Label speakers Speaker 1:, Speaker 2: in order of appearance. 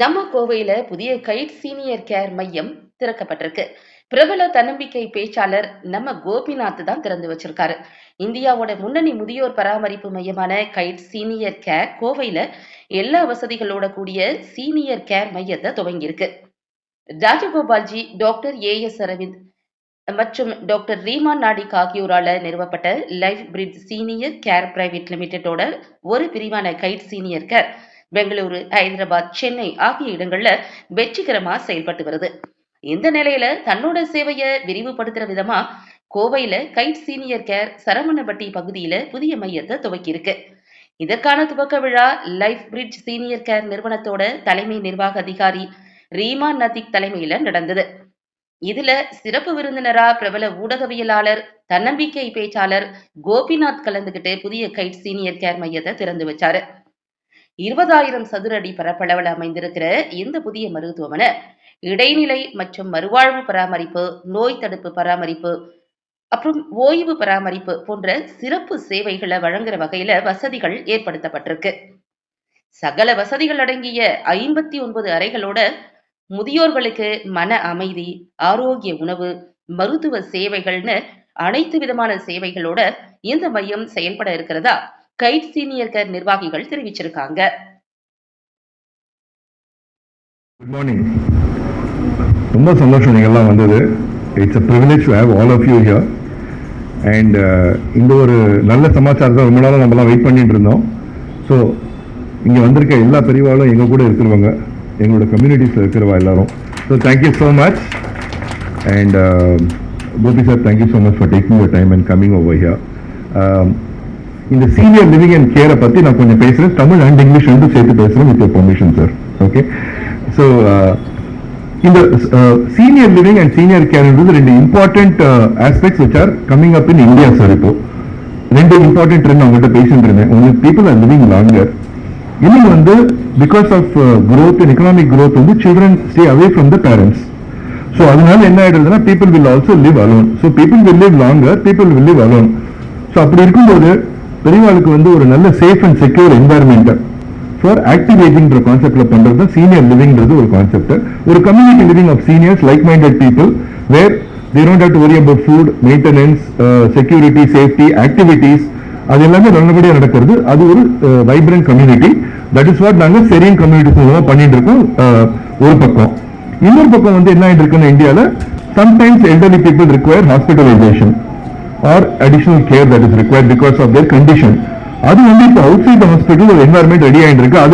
Speaker 1: நம்ம கோவையில புதிய guide senior care மையம் திறக்கப்பட்டிருக்கு. பிரபல தன்னம்பிக்கை பேச்சாளர் நம்ம கோபிநாத் தான் திறந்து வச்சிருக்காரு. இந்தியாவோட முன்னணி முதியோர் பராமரிப்பு மையமான கைட் சீனியர் கேர் கோவையில எல்லா வசதிகளோட கூடிய சீனியர் கேர் மையத்தை துவங்கியிருக்கு. Rajagopalji doctor A S Aravind மற்றும் டாக்டர் ரீமா நாடிக் ஆகியோரால நிறுவப்பட்ட life bridge senior care private லிமிடெடோட ஒரு பிரிவான guide senior care. Bengaluru Hyderabad Chennai ஆகிய இடங்கள்ல வெற்றிகரமா செயல்பட்டு வருது. இந்த நிலையில தன்னோட சேவையை விரிவுபடுத்துற விதமா கோவையில கைட் சீனியர் கேர் சரவணபட்டி பகுதியில புதிய மையத்தை துவக்கி இருக்கு இதற்கான துவக்க விழா லைஃப் பிரிட்ஜ் சீனியர் கேர் நிறுவனத்தோட தலைமை நிர்வாக அதிகாரி ரீமா நதிக் தலைமையில நடந்தது. இதுல சிறப்பு விருந்தினரா பிரபல ஊடகவியலாளர் தன்னம்பிக்கை பேச்சாளர் கோபிநாத் கலந்துகிட்டு புதிய கைட் சீனியர் கேர் மையத்தை திறந்து வச்சாரு. இருபதாயிரம் சதுர அடி பரப்பளவில் அமைந்திருக்கிற இந்த புதிய மருத்துவமனை இடைநிலை மற்றும் மறுவாழ்வு பராமரிப்பு நோய் தடுப்பு பராமரிப்பு அப்புறம் ஓய்வு பராமரிப்பு போன்ற சிறப்பு சேவைகளை வழங்குற வகையில வசதிகள் ஏற்படுத்தப்பட்டிருக்கு. சகல வசதிகள் அடங்கிய ஐம்பத்தி ஒன்பது அறைகளோட முதியோர்களுக்கு மன அமைதி ஆரோக்கிய உணவு மருத்துவ சேவைகள்னு அனைத்து விதமான சேவைகளோட இந்த மையம் செயல்பட இருக்கிறதா? கைட் சீனியர் கேர் நிர்வாகிகள் தெரிவிச்சிருக்காங்க.
Speaker 2: குட் மார்னிங் ரொம்ப சந்தோஷம் நீங்கள்லாம் வந்தது. It's a privilege to have all of you here and இந்த ஒரு நல்ல சமாச்சாரத்தை ரொம்ப நாளாக நம்மலாம் வெயிட் பண்ணிட்டு இருந்தோம். ஸோ இங்கே வந்திருக்க எல்லா பெரியவாளும் எங்கள் கூட இருக்கிறவங்க எங்களோட கம்யூனிட்டிஸில் இருக்கிறவா எல்லாரும். So thank you so much and Gopi sir thank you so much for taking your time and coming over here இந்த சீனியர் லிவிங் அண்ட் கேரை பற்றி நான் கொஞ்சம் பேசுகிறேன் தமிழ் அண்ட் இங்கிலீஷ் வந்து சேர்த்து பேசுகிறேன் with permission sir okay so இந்த சீனியர் லிவிங் அண்ட் சீனியர் கேர்ன்றது ரெண்டு important aspects which are coming up in India sir இப்போ. ரெண்டு இம்பார்ட்டன்ட் ட்ரெண்ட் அவங்ககிட்ட பேசிட்டு இருந்தேன். ஒன்று பீப்புள் ஆர் லிவிங் லாங்கர் இன்னொன்று வந்து because of growth and economic growth வந்து children stay away from the parents so அதனால என்ன ஆயிடுதுன்னா people will also live alone so people will live longer people will live alone so அப்படி இருக்கும்போது பெரியவாளுக்கு வந்து ஒரு நல்ல safe and secure environment for active கான்செப்ட்ல பண்றது சீனியர் லிவிங்ன்றது ஒரு கான்செப்ட் ஒரு community living of seniors like minded people where they don't have to worry about food maintenance security safety activities அது எல்லாமே நல்லபடியாக நடக்கிறது. அது ஒரு vibrant community that is what நாங்கள் செரியன் கம்யூனிட்டிஸ் மூலமாக பண்ணிட்டு இருக்கோம். Uh, ஒரு பக்கம். இன்னொரு பக்கம் வந்து என்ன ஆயிட்டு இருக்குன்னு இந்தியாவில் sometimes elderly people require hospitalization or additional care that is required because of their condition அது வந்து இப்போ அவுட் சைட் ஹாஸ்பிட்டல் ஒரு என்வாயர்மெண்ட் ரெடி ஆகிட்டு இருக்கு. அது